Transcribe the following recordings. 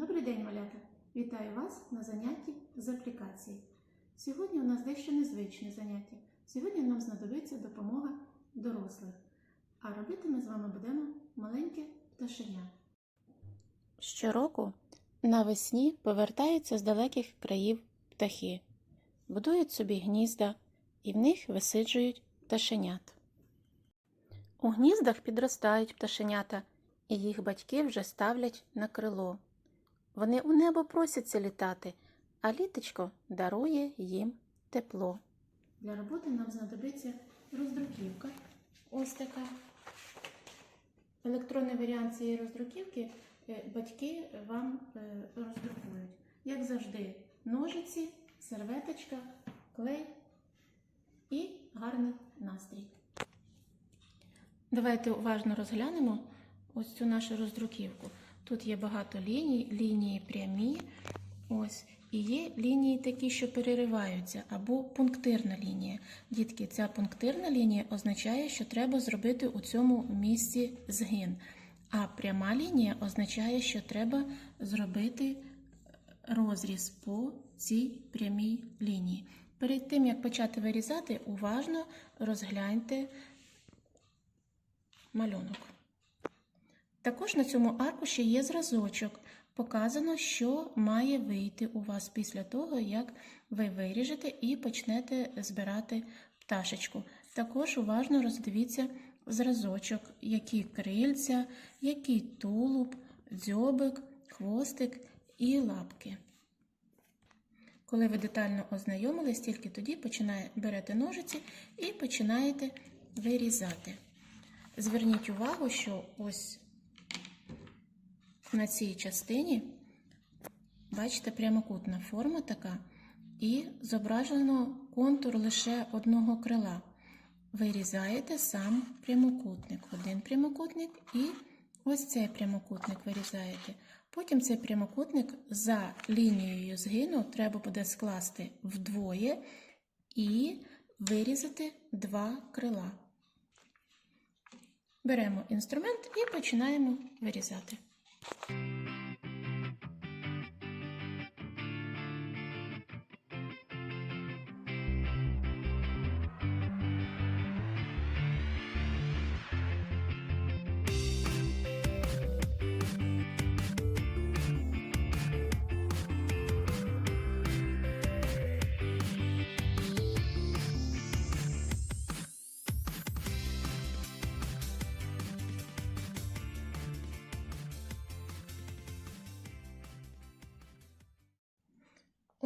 Добрий день, малята! Вітаю вас на занятті з аплікації. Сьогодні у нас дещо незвичне заняття. Сьогодні нам знадобиться допомога дорослих. А робити ми з вами будемо маленьке пташеня. Щороку навесні повертаються з далеких країв птахи, будують собі гнізда і в них висиджують пташенят. У гніздах підростають пташенята, і їх батьки вже ставлять на крило. Вони у небо просяться літати, а літочко дарує їм тепло. Для роботи нам знадобиться роздруківка. Ось така. Електронний варіант цієї роздруківки е, батьки вам е, роздрукують. Як завжди, ножиці, серветочка, клей і гарний настрій. Давайте уважно розглянемо ось цю нашу роздруківку. Тут є багато ліній, лінії прямі, ось, і є лінії такі, що перериваються, або пунктирна лінія. Дітки, ця пунктирна лінія означає, що треба зробити у цьому місці згин. А пряма лінія означає, що треба зробити розріз по цій прямій лінії. Перед тим, як почати вирізати, уважно розгляньте малюнок. Також на цьому аркуші є зразочок. Показано, що має вийти у вас після того, як ви виріжете і почнете збирати пташечку. Також уважно роздивіться зразочок, які крильця, який тулуб, дзьобик, хвостик і лапки. Коли ви детально ознайомились, тільки тоді берете ножиці і починаєте вирізати. Зверніть увагу, що ось на цій частині, бачите, прямокутна форма така, і зображено контур лише одного крила. Вирізаєте сам прямокутник, один прямокутник і ось цей прямокутник вирізаєте. Потім цей прямокутник за лінією згину треба буде скласти вдвоє і вирізати два крила. Беремо інструмент і починаємо вирізати. Bye.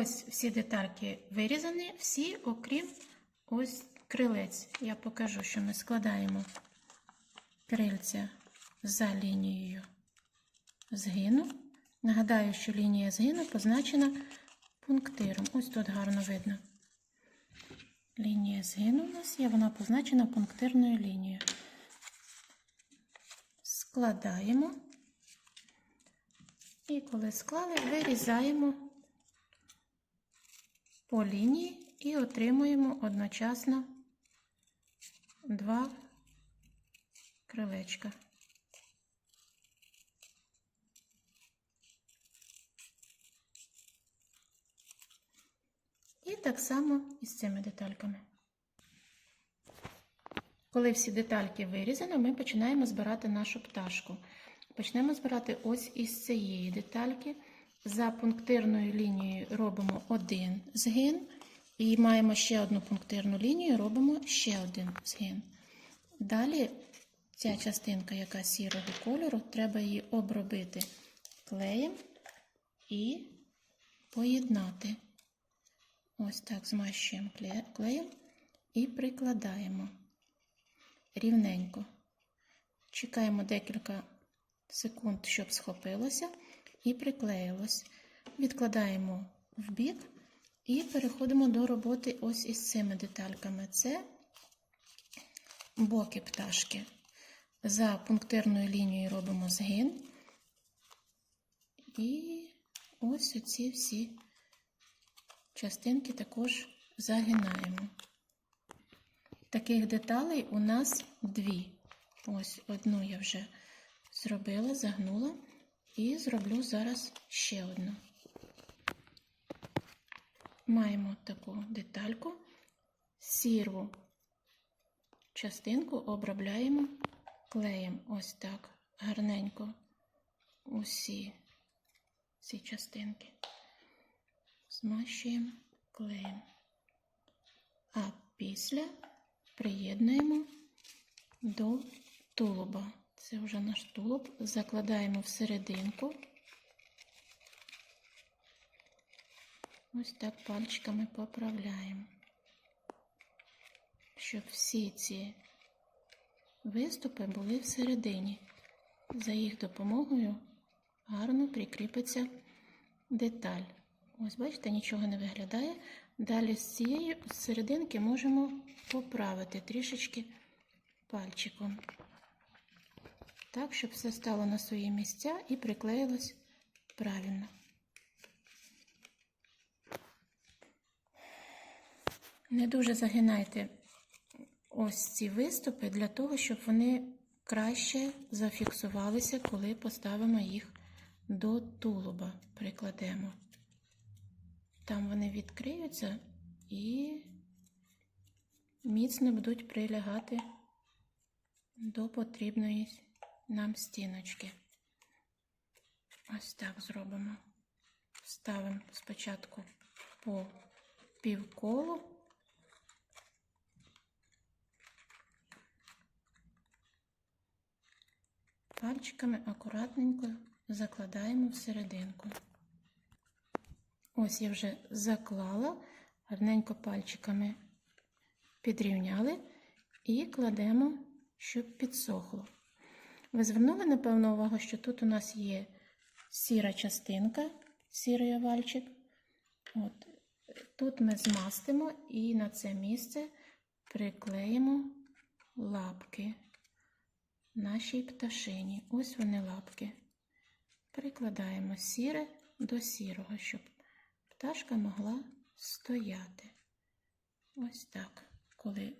Ось всі детальки вирізані, всі, окрім ось крилець. Я покажу, що ми складаємо крильця за лінією згину. Нагадаю, що лінія згину позначена пунктиром. Ось тут гарно видно. Лінія згину у нас є, вона позначена пунктирною лінією. Складаємо. І коли склали, вирізаємо по лінії і отримуємо одночасно два крилечка. І так само із цими детальками. Коли всі детальки вирізано, ми починаємо збирати нашу пташку. Почнемо збирати ось із цієї детальки. За пунктирною лінією робимо один згин, і маємо ще одну пунктирну лінію, робимо ще один згин. Далі ця частинка, яка сірого кольору, треба її обробити клеєм і поєднати. Ось так змащуємо клеєм і прикладаємо рівненько. Чекаємо декілька секунд, щоб схопилося і приклеїлось. Відкладаємо в бік і переходимо до роботи ось із цими детальками. Це боки пташки. За пунктирною лінією робимо згин. І ось оці всі частинки також загинаємо. Таких деталей у нас дві. Ось одну я вже зробила, загнула. І зроблю зараз ще одну. Маємо таку детальку, сіру частинку обробляємо клеєм. Ось так гарненько усі ці частинки. Змащуємо клеєм. А після приєднуємо до тулуба. Це вже наш тулуб. Закладаємо всерединку. Ось так пальчиками поправляємо, щоб всі ці виступи були всередині. За їх допомогою гарно прикріпиться деталь. Ось, бачите, нічого не виглядає. Далі з цієї серединки можемо поправити трішечки пальчиком. Так, щоб все стало на свої місця і приклеїлось правильно. Не дуже загинайте ось ці виступи для того, щоб вони краще зафіксувалися, коли поставимо їх до тулуба, прикладемо. Там вони відкриються і міцно будуть прилягати до потрібної нам стіночки. Ось так зробимо. Ставимо спочатку по півколу. Пальчиками акуратненько закладаємо всерединку. Ось я вже заклала, гарненько пальчиками підрівняли і кладемо, щоб підсохло. Ви звернули, напевно, увагу, що тут у нас є сіра частинка, сірий овальчик. От. Тут ми змастимо і на це місце приклеїмо лапки нашій пташині. Ось вони лапки. Прикладаємо сіре до сірого, щоб пташка могла стояти. Ось так. Коли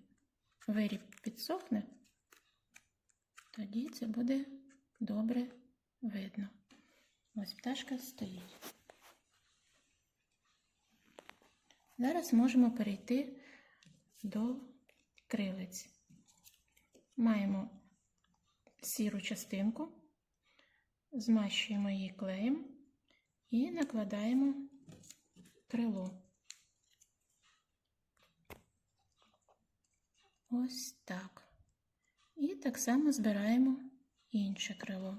виріб підсохне, тоді це буде добре видно. Ось пташка стоїть. Зараз можемо перейти до крилиць. Маємо сіру частинку, змащуємо її клеєм і накладаємо крило. Ось так. І так само збираємо інше крило.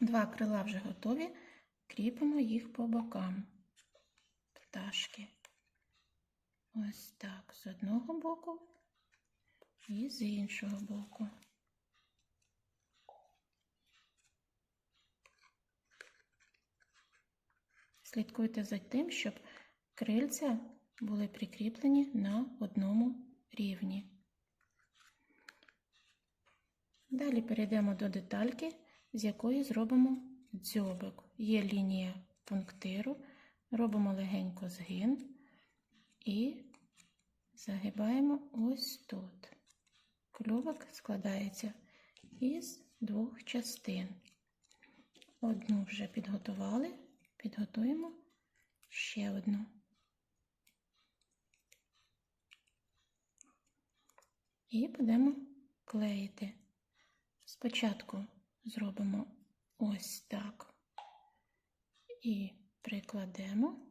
Два крила вже готові, кріпимо їх по бокам пташки. Ось так, з одного боку і з іншого боку. Слідкуйте за тим, щоб крильця були прикріплені на одному рівні. Далі перейдемо до детальки, з якої зробимо дзьобик. Є лінія пунктиру, робимо легенько згин і загибаємо ось тут. Клювик складається із двох частин. Одну вже підготували, підготуємо ще одну. І будемо клеїти. Спочатку зробимо ось так і прикладемо.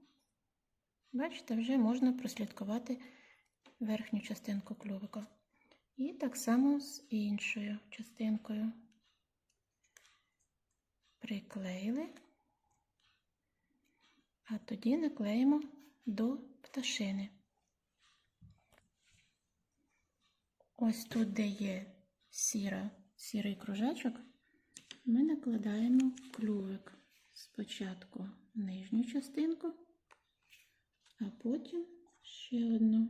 Бачите, вже можна прослідкувати верхню частинку клювика. І так само з іншою частинкою приклеїли, а тоді наклеїмо до пташини. Ось тут, де є сіра, сірий кружечок, ми накладаємо клювик спочатку нижню частинку, а потім ще одну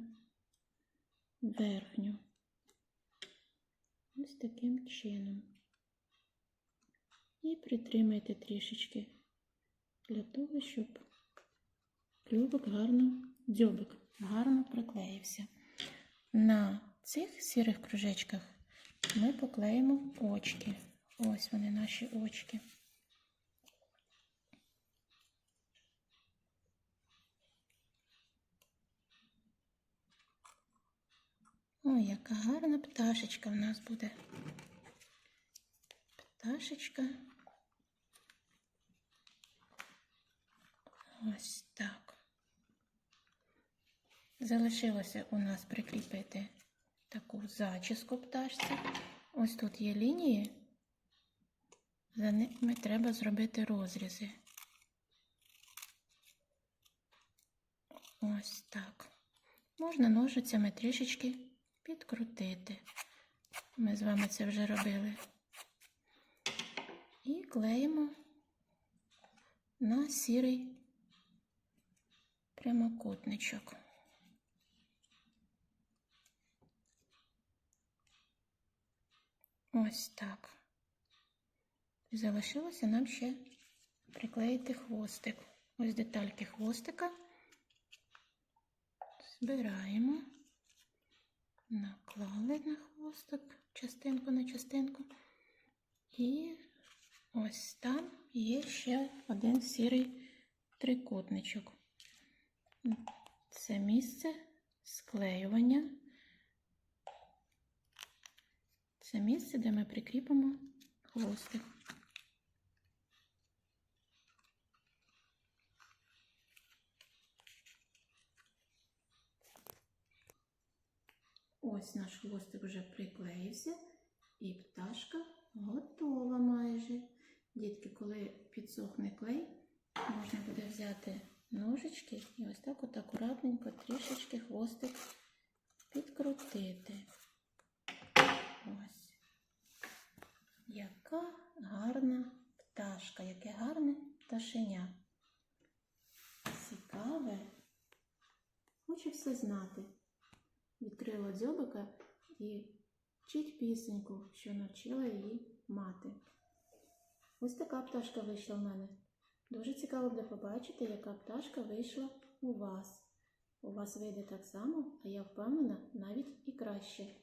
верхню. Ось таким чином. І притримайте трішечки для того, щоб клювик гарно, дзьобик гарно приклеївся. На цих сірих кружечках ми поклеїмо очки. Ось вони наші очки. Ой, яка гарна пташечка в нас буде. Пташечка. Ось так. Залишилося у нас прикріпити таку зачіску пташці. Ось тут є лінії. За ними треба зробити розрізи. Ось так. Можна ножицями трішечки підкрутити. Ми з вами це вже робили. І клеїмо на сірий прямокутничок. Ось так. Залишилося нам ще приклеїти хвостик. Ось детальки хвостика. Збираємо, наклали на хвостик частинку на частинку. І ось там є ще один сірий трикутничок. Це місце склеювання. Це місце, де ми прикріпимо хвостик. Ось наш хвостик вже приклеївся, і пташка готова майже. Дітки, коли підсохне клей, можна буде взяти ножички і ось так от акуратненько трішечки хвостик підкрутити. Ось. Яка гарна пташка, яке гарне пташеня. Цікаве. Хоче все знати. Відкрила дзьобика і вчить пісеньку, що навчила її мати. Ось така пташка вийшла в мене. Дуже цікаво буде побачити, яка пташка вийшла у вас. У вас вийде так само, а я впевнена, навіть і краще.